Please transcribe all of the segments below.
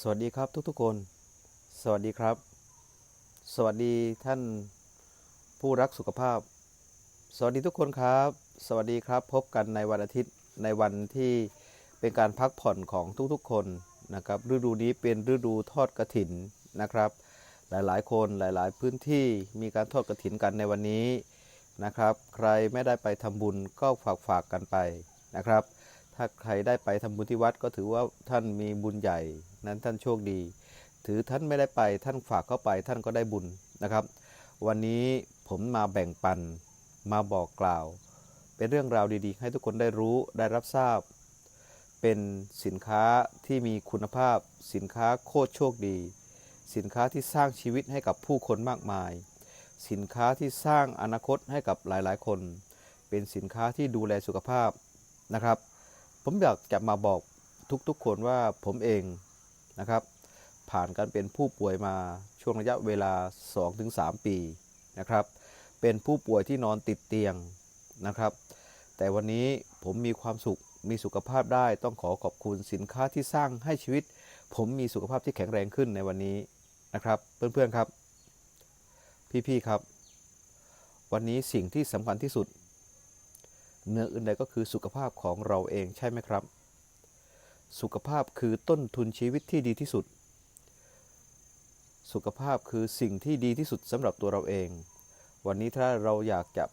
สวัสดีครับทุกๆคน สวัสดีครับ สวัสดีท่านผู้รักสุขภาพ สวัสดีทุกคนครับ สวัสดีครับ พบกันในวันอาทิตย์ในวันที่เป็นการพักผ่อนของทุกๆคนนะครับ ฤดูนี้เป็นฤดูทอดกระถินนะครับ หลายๆ คนหลายๆ พื้นที่มีการทอดกระถินกันในวันนี้นะครับ ใครไม่ได้ไปทำบุญก็ฝากฝากกันไปนะครับ ถ้าใครได้ไปทำบุญที่วัดก็ถือว่าท่านมีบุญใหญ่ นั้นท่านโชคดี ถือท่านไม่ได้ไปท่านฝากเข้าไปท่านก็ได้บุญนะครับ วันนี้ผมมาแบ่งปันมาบอกกล่าว เป็นเรื่องราวดีๆ ให้ทุกคนได้รู้ได้รับทราบ เป็นสินค้าที่มีคุณภาพ สินค้าโคตรโชคดี สินค้าที่สร้างชีวิตให้กับผู้คนมากมาย สินค้าที่สร้างอนาคตให้กับหลายๆ คน เป็นสินค้าที่ดูแลสุขภาพนะครับ ผมอยากจะมาบอกทุกๆคนว่าผมเองนะครับ ผ่านการเป็นผู้ป่วยมาช่วงระยะเวลา 2-3 ปีนะครับ เป็นผู้ป่วยที่นอนติดเตียงนะครับ แต่วันนี้ผมมีความสุขมีสุขภาพได้ต้องขอขอบคุณสินค้าที่สร้างให้ชีวิต ผมมีสุขภาพที่แข็งแรงขึ้นในวันนี้นะครับ เพื่อนๆครับ พี่ๆครับ วันนี้สิ่งที่สำคัญที่สุด เนื้ออื่นใดก็คือสุขภาพของเราเองใช่ไหมครับ สุขภาพคือต้นทุนชีวิตที่ดีที่สุด สุขภาพคือสิ่งที่ดีที่สุดสำหรับตัวเราเอง วันนี้ถ้าเราอยากจะ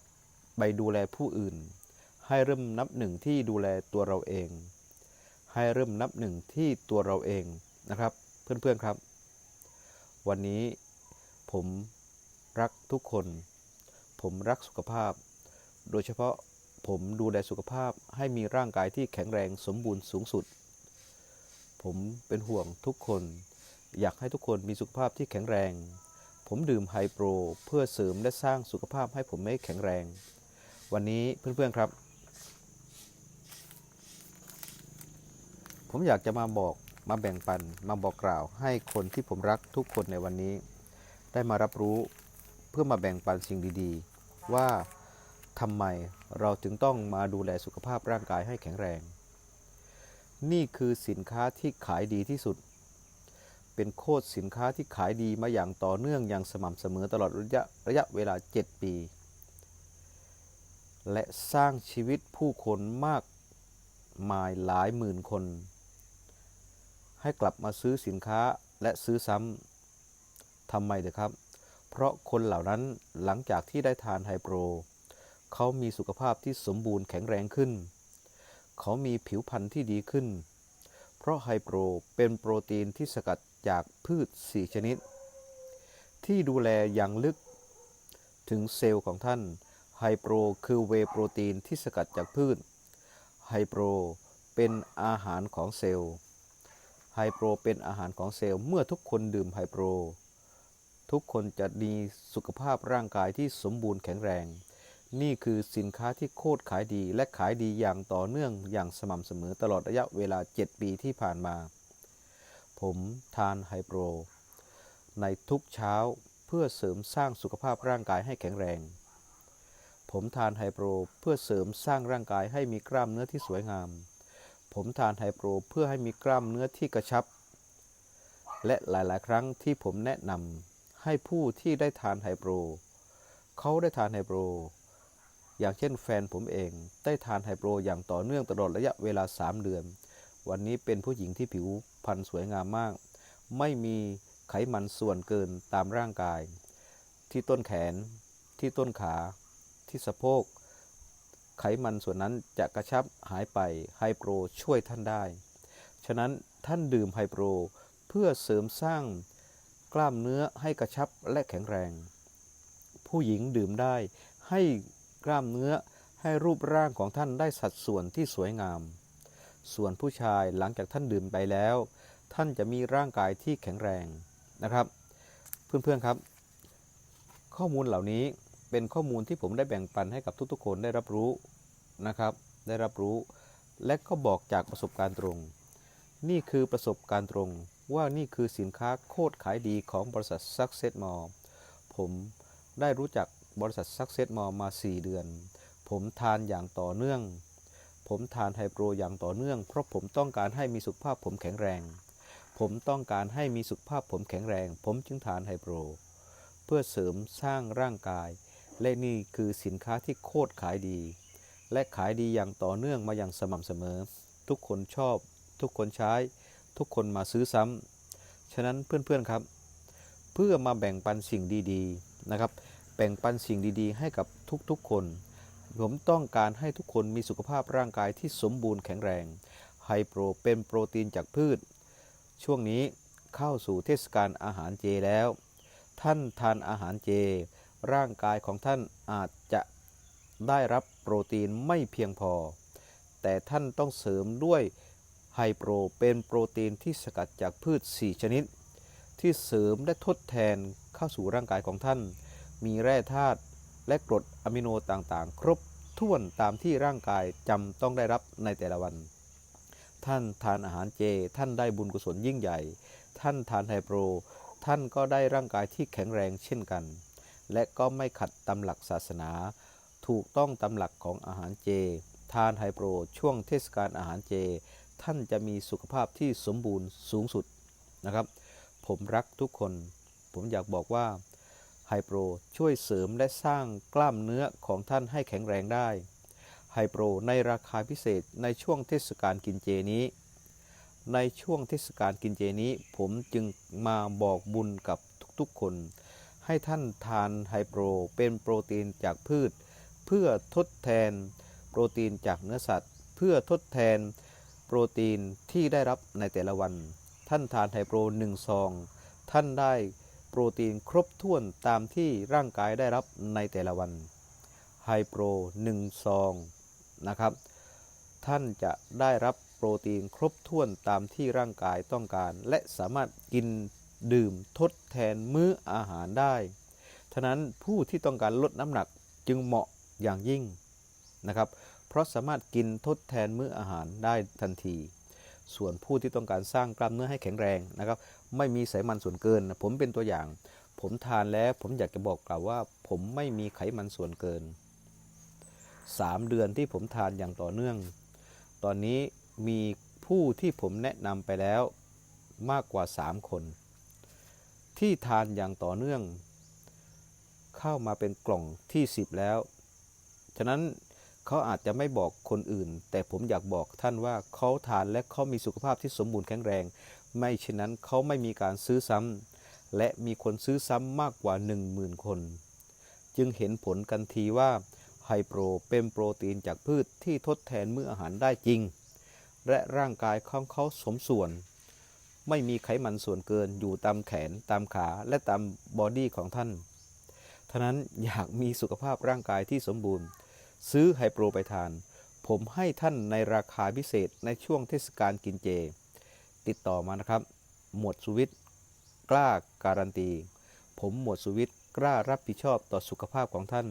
ไปดูแลผู้อื่น ให้เริ่มนับหนึ่งที่ดูแลตัวเราเอง ให้เริ่มนับหนึ่งที่ตัวเราเองนะครับเพื่อนๆครับ วันนี้ผมรักทุกคน ผมรักสุขภาพ โดยเฉพาะ ผมดูแลสุขภาพให้มีร่างกายที่แข็งแรงสมบูรณ์สูงสุด ผมเป็นห่วงทุกคน อยากให้ทุกคนมีสุขภาพที่แข็งแรง ผมดื่มไฮโปรเพื่อเสริมและสร้างสุขภาพให้ผมไม่แข็งแรง วันนี้เพื่อนๆครับ ผมอยากจะมาบอกมาแบ่งปันมาบอกกล่าวให้คนที่ผมรักทุกคนในวันนี้ ได้มารับรู้เพื่อมาแบ่งปันสิ่งดีๆ ว่าทำไม เราจึงต้องมาดูแลสุขภาพร่างกายให้แข็งแรง นี่คือสินค้าที่ขายดีที่สุด เป็นโคตรสินค้าที่ขายดีมาอย่างต่อเนื่องอย่างสม่ำเสมอตลอดระยะระยะเวลา 7 ปี และสร้างชีวิตผู้คนมากมายหลายหมื่นคน ให้กลับมาซื้อสินค้าและซื้อซ้ำทำไมเถอะครับ เพราะคนเหล่านั้นหลังจากที่ได้ทานไฮโปร เขามีสุขภาพที่สมบูรณ์แข็งแรงขึ้น เขามีผิวพรรณที่ดีขึ้น เพราะไฮโปรเป็นโปรตีนที่สกัดจากพืช 4 ชนิด ที่ดูแลอย่างลึก ถึงเซลล์ของท่านไฮโปรคือเวโปรตีนที่สกัดจากพืชไฮโปรเป็นอาหารของเซลล์ไฮโปรเป็นอาหารของเซลล์เมื่อทุกคนดื่มไฮโปรทุกคนจะมีสุขภาพร่างกายที่สมบูรณ์แข็งแรง นี่คือสินค้าที่โคตรขายดี และขายดีอย่างต่อเนื่องอย่างสม่ำเสมอตลอดระยะเวลา 7 ปีที่ผ่านมา ผมทานไฮโปร ในทุกเช้าเพื่อเสริมสร้างสุขภาพร่างกายให้แข็งแรง ผมทานไฮโปรเพื่อเสริมสร้างร่างกายให้มีกล้ามเนื้อที่สวยงาม ผมทานไฮโปรเพื่อให้มีกล้ามเนื้อที่กระชับ และหลาย ๆ ครั้งที่ผมแนะนำให้ผู้ที่ได้ทานไฮโปร เขาได้ทานไฮโปร อย่างเช่นแฟนผมเอง ได้ทานไฮโปรอย่างต่อเนื่องตลอดระยะเวลา 3 เดือน วันนี้เป็นผู้หญิงที่ผิวพรรณสวยงามมาก ไม่มีไขมันส่วนเกินตามร่างกาย ที่ต้นแขน ที่ต้นขา ที่สะโพก ไขมันส่วนนั้นจะกระชับหายไปไฮโปรช่วยท่านได้ ฉะนั้นท่านดื่มไฮโปรเพื่อเสริมสร้างกล้ามเนื้อให้กระชับและแข็งแรง ผู้หญิงดื่มได้ให้ กล้ามเนื้อให้รูปร่างของท่านได้สัดส่วนที่สวยงาม ส่วนผู้ชายหลังจากท่านดื่มไปแล้ว ท่านจะมีร่างกายที่แข็งแรงนะครับ เพื่อนๆครับ ข้อมูลเหล่านี้เป็นข้อมูลที่ผมได้แบ่งปันให้กับทุกๆคนได้รับรู้นะครับ ได้รับรู้ และก็บอกจากประสบการณ์ตรง นี่คือประสบการณ์ตรงว่านี่คือสินค้าโคตรขายดีของบริษัท Success Mall ผมได้รู้จัก บริษัท Success Mall มา 4 เดือน ผมทานอย่างต่อเนื่อง ผมทานไฮโปรอย่างต่อเนื่อง เพราะผมต้องการให้มีสุขภาพผมแข็งแรง ผมต้องการให้มีสุขภาพผมแข็งแรง ผมจึงทานไฮโปร เพื่อเสริมสร้างร่างกาย และนี่คือสินค้าที่โคตรขายดี และขายดีอย่างต่อเนื่องมาอย่างสม่ำเสมอ ทุกคนชอบ ทุกคนใช้ ทุกคนมาซื้อซ้ำฉะนั้นเพื่อนๆครับ เพื่อมาแบ่งปันสิ่งดีๆนะครับ บ่งปันสิ่งดีๆ ให้กับทุกๆคน ผมต้องการให้ทุกคนมีสุขภาพร่างกายที่สมบูรณ์แข็งแรง ไฮโปรเป็นโปรตีนจากพืช ช่วงนี้เข้าสู่เทศกาลอาหารเจแล้ว ท่านทานอาหารเจ ร่างกายของท่านอาจจะได้รับโปรตีนไม่เพียงพอ แต่ท่านต้องเสริมด้วยไฮโปรเป็นโปรตีนที่สกัดจากพืช 4 ชนิด ที่เสริมและทดแทนเข้าสู่ร่างกายของท่าน มีแร่ธาตุและกรดอะมิโนต่างๆ ครบถ้วนตามที่ร่างกายจำต้องได้รับในแต่ละวัน ท่านทานอาหารเจ ท่านได้บุญกุศลยิ่งใหญ่ ท่านทานไฮโปร ท่านก็ได้ร่างกายที่แข็งแรงเช่นกัน และก็ไม่ขัดตำหลักศาสนา ถูกต้องตำหลักของอาหารเจ ทานไฮโปร ช่วงเทศกาลอาหารเจ ท่านจะมีสุขภาพที่สมบูรณ์สูงสุดนะครับ ผมรักทุกคน ผมอยากบอกว่า ไฮโปรช่วยเสริมและสร้างกล้ามเนื้อของท่านให้แข็งแรงได้ไฮโปรในราคาพิเศษในช่วงเทศกาลกินเจนี้ ในช่วงเทศกาลกินเจนี้ ผมจึงมาบอกบุญกับทุกๆคน ให้ท่านทานไฮโปรเป็นโปรตีนจากพืช เพื่อทดแทนโปรตีนจากเนื้อสัตว์ เพื่อทดแทนโปรตีนที่ได้รับในแต่ละวัน ท่านทานไฮโปรหนึ่งซอง ท่านได้ โปรตีนครบถ้วนตามที่ร่างกายได้รับในแต่ละวันไฮโปร1ซองนะครับ ท่านจะได้รับโปรตีนครบถ้วนตามที่ร่างกายต้องการ และสามารถกินดื่มทดแทนมื้ออาหารได้ฉะนั้นผู้ที่ต้องการลดน้ำหนักจึงเหมาะอย่างยิ่งนะครับ เพราะสามารถกินทดแทนมื้ออาหารได้ทันที ส่วนผู้ที่ต้องการสร้างกล้ามเนื้อให้แข็งแรงนะครับ ไม่มีไขมันส่วนเกิน ผมเป็นตัวอย่าง ผมทานแล้วผมอยากจะบอกกล่าวว่า ผมไม่มีไขมันส่วนเกิน 3 เดือนที่ผมทานอย่างต่อเนื่อง ตอนนี้มีผู้ที่ผมแนะนำไปแล้วมากกว่า 3 คน ที่ทานอย่างต่อเนื่อง เข้ามาเป็นกล่องที่ 10 แล้ว ฉะนั้น เขาอาจจะไม่บอกคนอื่น แต่ผมอยากบอกท่านว่าเขาทานและเขามีสุขภาพที่สมบูรณ์แข็งแรง ไม่เช่นนั้นเขาไม่มีการซื้อซ้ำและมีคนซื้อซ้ำมากกว่า 10,000 คน จึงเห็นผลกันทีว่าไฮโปรเป็นโปรตีนจากพืชที่ทดแทนมื้ออาหารได้จริง และร่างกายของเขาสมส่วน ไม่มีไขมันส่วนเกินอยู่ตามแขนตามขาและตามบอดี้ของท่านท่านั้นอยากมีสุขภาพร่างกายที่สมบูรณ์ ซื้อไฮโปรไปทาน ผมให้ท่านในราคาพิเศษในช่วงเทศกาลกินเจ ติดต่อมานะครับ หมวดสุวิทย์กล้าการันตี ผมหมวดสุวิทย์กล้ารับผิดชอบต่อสุขภาพของท่าน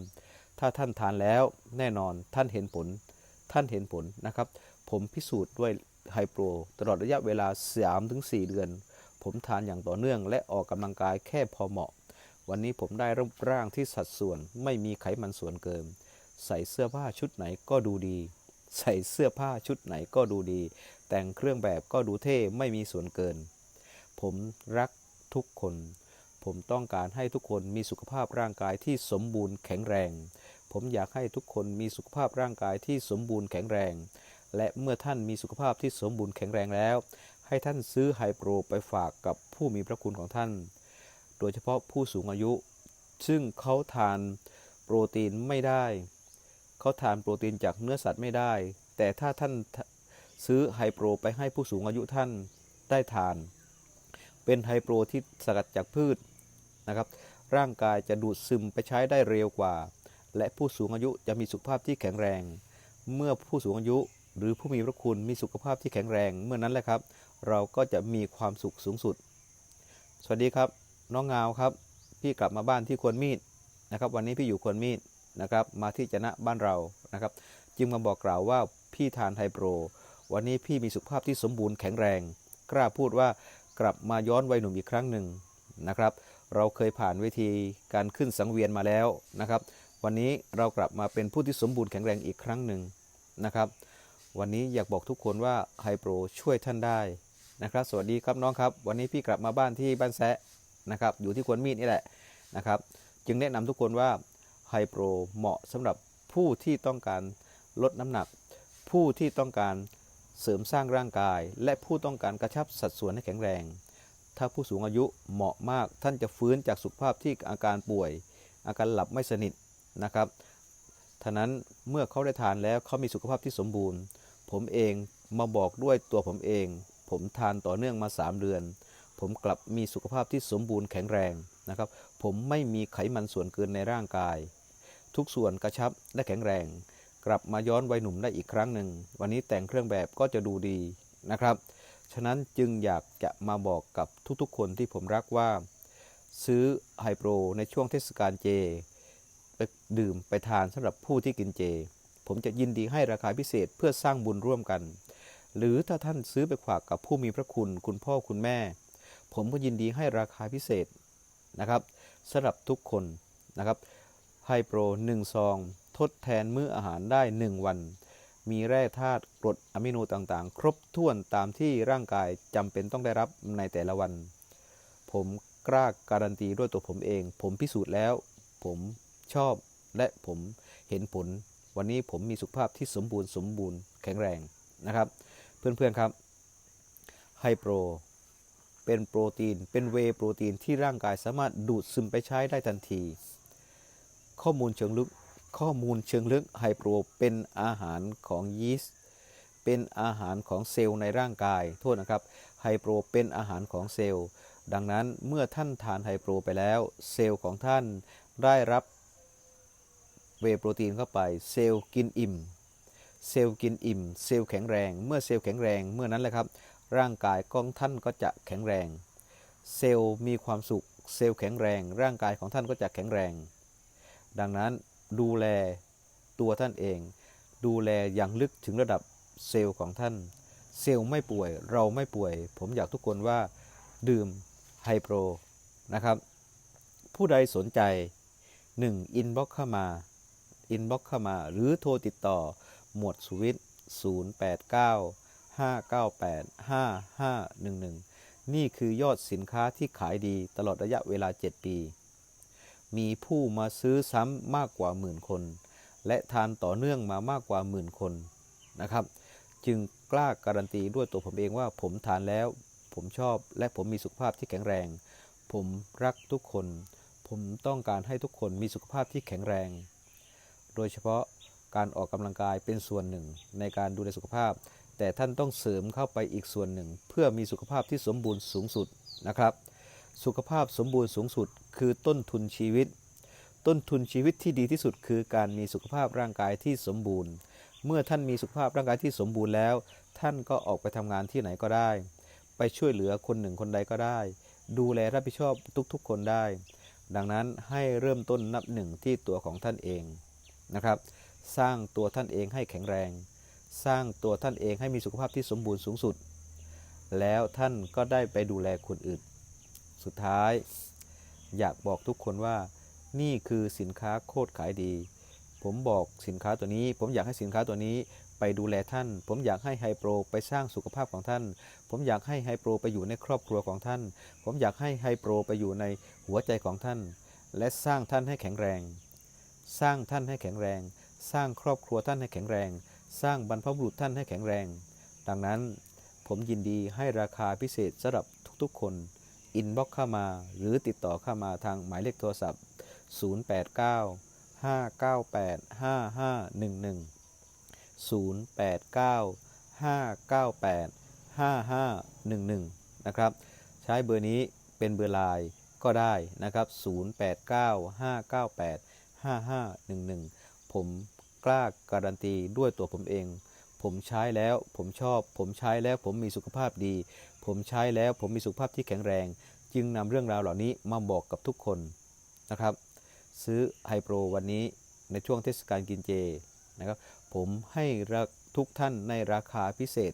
ถ้าท่านทานแล้วแน่นอนท่านเห็นผล ท่านเห็นผลนะครับ ผมพิสูจน์ด้วยไฮโปรตลอดระยะเวลา 3-4 เดือน ผมทานอย่างต่อเนื่องและออกกำลังกายแค่พอเหมาะ วันนี้ผมได้รูปร่างที่สัดส่วนไม่มีไขมันส่วนเกิน ใส่เสื้อผ้าชุดไหนก็ดูดี ใส่เสื้อผ้าชุดไหนก็ดูดี แต่งเครื่องแบบก็ดูเท่ไม่มีส่วนเกิน ผมรักทุกคน ผมต้องการให้ทุกคนมีสุขภาพร่างกายที่สมบูรณ์แข็งแรง ผมอยากให้ทุกคนมีสุขภาพร่างกายที่สมบูรณ์แข็งแรง และเมื่อท่านมีสุขภาพที่สมบูรณ์แข็งแรงแล้ว ให้ท่านซื้อไฮโปรไปฝากกับผู้มีพระคุณของท่าน โดยเฉพาะผู้สูงอายุ ซึ่งเขาทานโปรตีนไม่ได้ เขาทานโปรตีนจากเนื้อสัตว์ไม่ได้ แต่ถ้าท่านซื้อไฮโปรไปให้ผู้สูงอายุท่านได้ทาน เป็นไฮโปรที่สกัดจากพืชนะครับ ร่างกายจะดูดซึมไปใช้ได้เร็วกว่า และผู้สูงอายุจะมีสุขภาพที่แข็งแรง เมื่อผู้สูงอายุหรือผู้มีพระคุณมีสุขภาพที่แข็งแรง เมื่อนั้นแหละครับ เราก็จะมีความสุขสูงสุด สวัสดีครับ น้องงาวครับ พี่กลับมาบ้านที่ควรมีดนะครับ วันนี้พี่อยู่ควรมีด นะครับ มาที่จนะบ้านเรานะครับ จึงมาบอกกล่าวว่าพี่ทานไฮโปร วันนี้พี่มีสุขภาพที่สมบูรณ์แข็งแรง กล้าพูดว่ากลับมาย้อนวัยหนุ่มอีกครั้งหนึ่งนะครับ เราเคยผ่านเวทีการขึ้นสังเวียนมาแล้วนะครับ วันนี้เรากลับมาเป็นผู้ที่สมบูรณ์แข็งแรงอีกครั้งหนึ่งนะครับ วันนี้อยากบอกทุกคนว่าไฮโปรช่วยท่านได้นะครับ สวัสดีครับน้องครับ วันนี้พี่กลับมาบ้านที่บ้านแซะนะครับ อยู่ที่ควนมีดนี่แหละนะครับ จึงแนะนำทุกคนว่า ไฮโปรเหมาะสำหรับผู้ที่ต้องการลดน้ำหนัก ผู้ที่ต้องการเสริมสร้างร่างกาย และผู้ต้องการกระชับสัดส่วนให้แข็งแรง ถ้าผู้สูงอายุเหมาะมากท่านจะฟื้นจากสุขภาพที่อาการป่วย อาการหลับไม่สนิทนะครับท่านั้นเมื่อเขาได้ทานแล้วเขามีสุขภาพที่สมบูรณ์ ผมเองมาบอกด้วยตัวผมเอง ผมทานต่อเนื่องมา 3 เดือน ผมกลับมีสุขภาพที่สมบูรณ์แข็งแรงนะครับ ผมไม่มีไขมันส่วนเกินในร่างกาย ทุกส่วนกระชับและแข็งแรง กลับมาย้อนวัยหนุ่มได้อีกครั้งหนึ่ง วันนี้แต่งเครื่องแบบก็จะดูดีนะครับ ฉะนั้นจึงอยากจะมาบอกกับทุกๆ คนที่ผมรักว่า ซื้อไฮโปรในช่วงเทศกาลเจ ไปดื่มไปทานสำหรับผู้ที่กินเจ ผมจะยินดีให้ราคาพิเศษเพื่อสร้างบุญร่วมกัน หรือถ้าท่านซื้อไปฝากกับผู้มีพระคุณคุณพ่อคุณแม่ ผมก็ยินดีให้ราคาพิเศษนะครับสำหรับทุกคนนะครับ ไฮโปร1ซอง ทดแทนมื้ออาหารได้ 1 วัน มีแร่ธาตุกรดอะมิโนต่างๆ ครบถ้วนตามที่ร่างกายจำเป็นต้องได้รับในแต่ละวัน ผมกล้าการันตีด้วยตัวผมเอง ผมพิสูจน์แล้ว ผมชอบและผมเห็นผล วันนี้ผมมีสุขภาพที่สมบูรณ์สมบูรณ์แข็งแรงนะครับ เพื่อนๆครับไฮโปรเป็นโปรตีน เป็นเวโปรตีนที่ร่างกายสามารถดูดซึมไปใช้ได้ทันที ข้อมูลเชิงลึก ข้อมูลเชิงลึกไฮโปรเป็นอาหารของยีสต์ เป็นอาหารของเซลล์ในร่างกาย โทษนะครับ ไฮโปรเป็นอาหารของเซลล์ ดังนั้นเมื่อท่านทานไฮโปรไปแล้ว เซลล์ของท่านได้รับเวโปรตีนเข้าไป เซลล์กินอิ่ม เซลล์กินอิ่ม เซลล์แข็งแรง เมื่อเซลล์แข็งแรง เมื่อนั้นแหละครับ ร่างกายของท่านก็จะแข็งแรง เซลล์มีความสุข เซลล์แข็งแรง ร่างกายของท่านก็จะแข็งแรง ดังนั้นดูแลตัวท่านเอง ดูแลอย่างลึกถึงระดับเซลล์ของท่าน เซลล์ไม่ป่วยเราไม่ป่วย ผมอยากทุกคนว่าดื่มไฮโปรนะครับ ผู้ใดสนใจ 1. อินบ็อกเข้ามาอินบ็อกเข้ามา หรือโทรติดต่อหมวดสุวิทย์089 598 5511 นี่คือยอดสินค้าที่ขายดีตลอดระยะเวลา 7 ปี มีผู้มาซื้อซ้ำมากกว่าหมื่นคน และทานต่อเนื่องมามากกว่าหมื่นคนนะครับ จึงกล้าการันตีด้วยตัวผมเองว่าผมทานแล้ว ผมชอบและผมมีสุขภาพที่แข็งแรง ผมรักทุกคน ผมต้องการให้ทุกคนมีสุขภาพที่แข็งแรง โดยเฉพาะการออกกำลังกายเป็นส่วนหนึ่งในการดูแลสุขภาพ แต่ท่านต้องเสริมเข้าไปอีกส่วนหนึ่ง เพื่อมีสุขภาพที่สมบูรณ์สูงสุดนะครับ สุขภาพสมบูรณ์สูงสุด คือต้นทุนชีวิต ต้นทุนชีวิตที่ดีที่สุด คือการมีสุขภาพร่างกายที่สมบูรณ์ เมื่อท่านมีสุขภาพร่างกายที่สมบูรณ์แล้ว ท่านก็ออกไปทำงานที่ไหนก็ได้ ไปช่วยเหลือคนหนึ่งคนใดก็ได้ ดูแลรับผิดชอบทุกๆ คนได้ ดังนั้นให้เริ่มต้นนับหนึ่งที่ตัวของท่านเองนะครับ สร้างตัวท่านเองให้แข็งแรง สร้างตัวท่านเองให้มีสุขภาพที่สมบูรณ์สูงสุด แล้วท่านก็ได้ไปดูแลคนอื่น สุดท้าย อยากบอกทุกคนว่า นี่คือสินค้าโคตรขายดี ผมบอกสินค้าตัวนี้ ผมอยากให้สินค้าตัวนี้ไปดูแลท่าน ผมอยากให้ไฮโปรไปสร้างสุขภาพของท่าน ผมอยากให้ไฮโปรไปอยู่ในครอบครัวของท่าน ผมอยากให้ไฮโปรไปอยู่ในหัวใจของท่าน และสร้างท่านให้แข็งแรง สร้างท่านให้แข็งแรง สร้างครอบครัวท่านให้แข็งแรง สร้างบรรพบุรุษท่านให้แข็งแรง ดังนั้นผมยินดีให้ราคาพิเศษสำหรับทุกๆคน อินบ็อกเข้ามา หรือติดต่อเข้ามาทางหมายเลขโทรศัพท์ 089 598 5511 089 598 5511 นะครับ ใช้เบอร์นี้เป็นเบอร์ไลน์ก็ได้นะครับ 089 598 5511 ผมกล้าการันตีด้วยตัวผมเอง ผมใช้แล้วผมชอบ ผมใช้แล้วผมมีสุขภาพดี ผมใช้แล้วผมมีสุขภาพที่แข็งแรง จึงนำเรื่องราวเหล่านี้มาบอกกับทุกคนนะครับ ซื้อไฮโปรวันนี้ในช่วงเทศกาลกินเจนะครับ ผมให้รักทุกท่านในราคาพิเศษ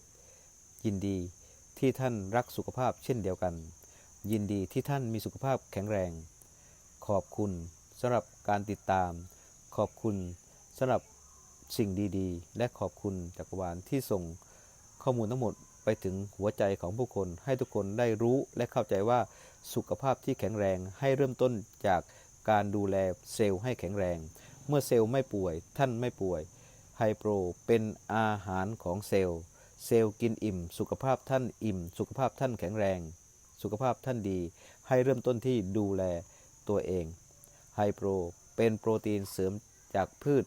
ยินดีที่ท่านรักสุขภาพเช่นเดียวกัน ยินดีที่ท่านมีสุขภาพแข็งแรง ขอบคุณสำหรับการติดตาม ขอบคุณสำหรับสิ่งดีๆ และขอบคุณจักรวาลที่ส่งข้อมูลทั้งหมด ไปถึงหัวใจของผู้คน ให้ทุกคนได้รู้และเข้าใจว่าสุขภาพที่แข็งแรงให้เริ่มต้นจากการดูแลเซลล์ให้แข็งแรง เมื่อเซลล์ไม่ป่วย ท่านไม่ป่วยไฮโปรเป็นอาหารของเซลล์ เซลล์กินอิ่ม สุขภาพท่านอิ่ม สุขภาพท่านแข็งแรง สุขภาพท่านดี ให้เริ่มต้นที่ดูแลตัวเองไฮโปรเป็นโปรตีนเสริมจากพืช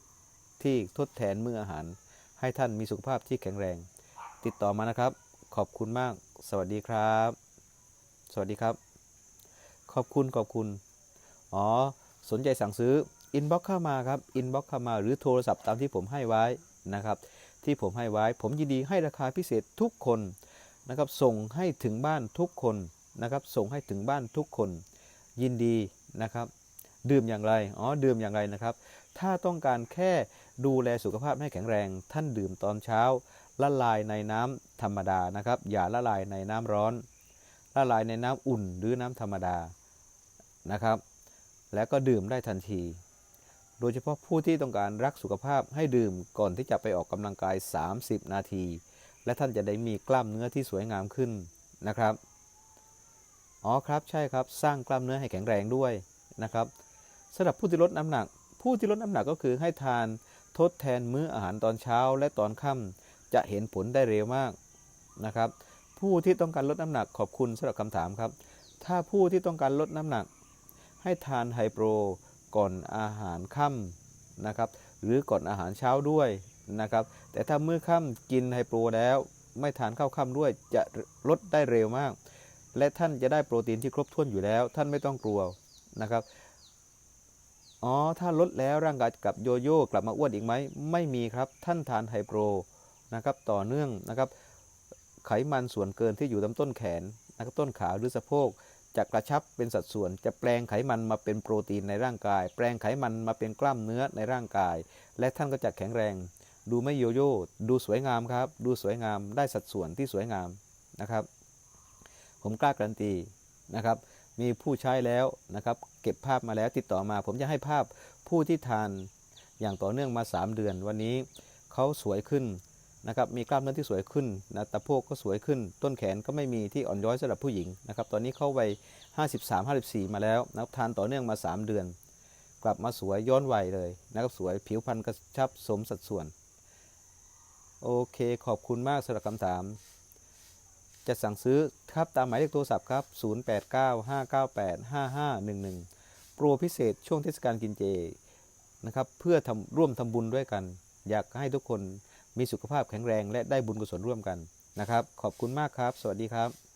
ที่ทดแทนมื้ออาหาร ให้ท่านมีสุขภาพที่แข็งแรง ติดต่อมานะครับ ขอบคุณมาก สวัสดีครับ สวัสดีครับ ขอบคุณขอบคุณ อ๋อ สนใจสั่งซื้ออินบ็อกเข้ามาครับอินบ็อกเข้ามาหรือโทรศัพท์ตามที่ผมให้ไว้นะครับ ที่ผมให้ไว้ ผมยินดีให้ราคาพิเศษทุกคนนะครับ ส่งให้ถึงบ้านทุกคนนะครับ ส่งให้ถึงบ้านทุกคน ยินดีนะครับ ดื่มอย่างไร อ๋อ ดื่มอย่างไรนะครับ ถ้าต้องการแค่ดูแลสุขภาพให้แข็งแรง ท่านดื่มตอนเช้า ละลายในน้ำธรรมดานะครับ อย่าละลายในน้ำร้อน ละลายในน้ำอุ่นหรือน้ำธรรมดานะครับ แล้วก็ดื่มได้ทันที โดยเฉพาะผู้ที่ต้องการรักสุขภาพให้ดื่มก่อนที่จะไปออกกำลังกาย 30 นาที และท่านจะได้มีกล้ามเนื้อที่สวยงามขึ้นนะครับอ๋อครับใช่ครับสร้างกล้ามเนื้อให้แข็งแรงด้วยนะครับสำหรับผู้ที่ลดน้ำหนัก ผู้ที่ลดน้ำหนักก็คือให้ทานทดแทนมื้ออาหารตอนเช้าและตอนค่ำ จะเห็นผลได้เร็วมากนะครับ ผู้ที่ต้องการลดน้ำหนักขอบคุณสำหรับคำถามครับ ถ้าผู้ที่ต้องการลดน้ำหนัก ให้ทานไฮโปรก่อนอาหารค่ำนะครับหรือก่อนอาหารเช้าด้วยนะครับ แต่ถ้ามื้อค่ำกินไฮโปรแล้ว ไม่ทานข้าวค่ำด้วยจะลดได้เร็วมาก และท่านจะได้โปรตีนที่ครบถ้วนอยู่แล้ว ท่านไม่ต้องกลัวนะครับอ๋อถ้าลดแล้วร่างกายจะกลับโยโย่กลับมาอ้วนอีกไหมไม่มีครับ ท่านทานไฮโปร นะครับต่อเนื่องนะครับไขมันส่วนเกินที่อยู่ตามต้นแขนนะครับต้นขาหรือสะโพกจะกระชับเป็นสัดส่วนจะแปลงไขมันมาเป็นโปรตีนในร่างกาย แปลงไขมันมาเป็นกล้ามเนื้อในร่างกาย และท่านก็จะแข็งแรง ดูไม่โยโย่ดูสวยงามครับ ดูสวยงามได้สัดส่วนที่สวยงามนะครับ ผมกล้าการันตีนะครับ มีผู้ใช้แล้วนะครับ เก็บภาพมาแล้วติดต่อมา ผมจะให้ภาพผู้ที่ทานอย่างต่อเนื่องมา 3 เดือน วันนี้เขาสวยขึ้น นะครับมีกล้ามเนื้อที่สวยขึ้นนะตะโพกก็สวยขึ้น ต้นแขนก็ไม่มีที่อ่อนย้อยสำหรับผู้หญิงนะครับตอนนี้เข้าวัย53 54 มาแล้วนะครับทานต่อเนื่องมา 3 เดือน กลับมาสวยย้อนวัยเลยนะครับสวยผิวพรรณกระชับสมสัดส่วน โอเคขอบคุณมากสำหรับคำถาม จะสั่งซื้อครับตามหมายเลขโทรศัพท์ครับ 0895985511 โปรพิเศษช่วงเทศกาลกินเจนะครับเพื่อทำร่วมทำบุญด้วยกัน อยากให้ทุกคน มีสุขภาพแข็งแรงและได้บุญกุศลร่วมกันนะครับ ขอบคุณมากครับ สวัสดีครับ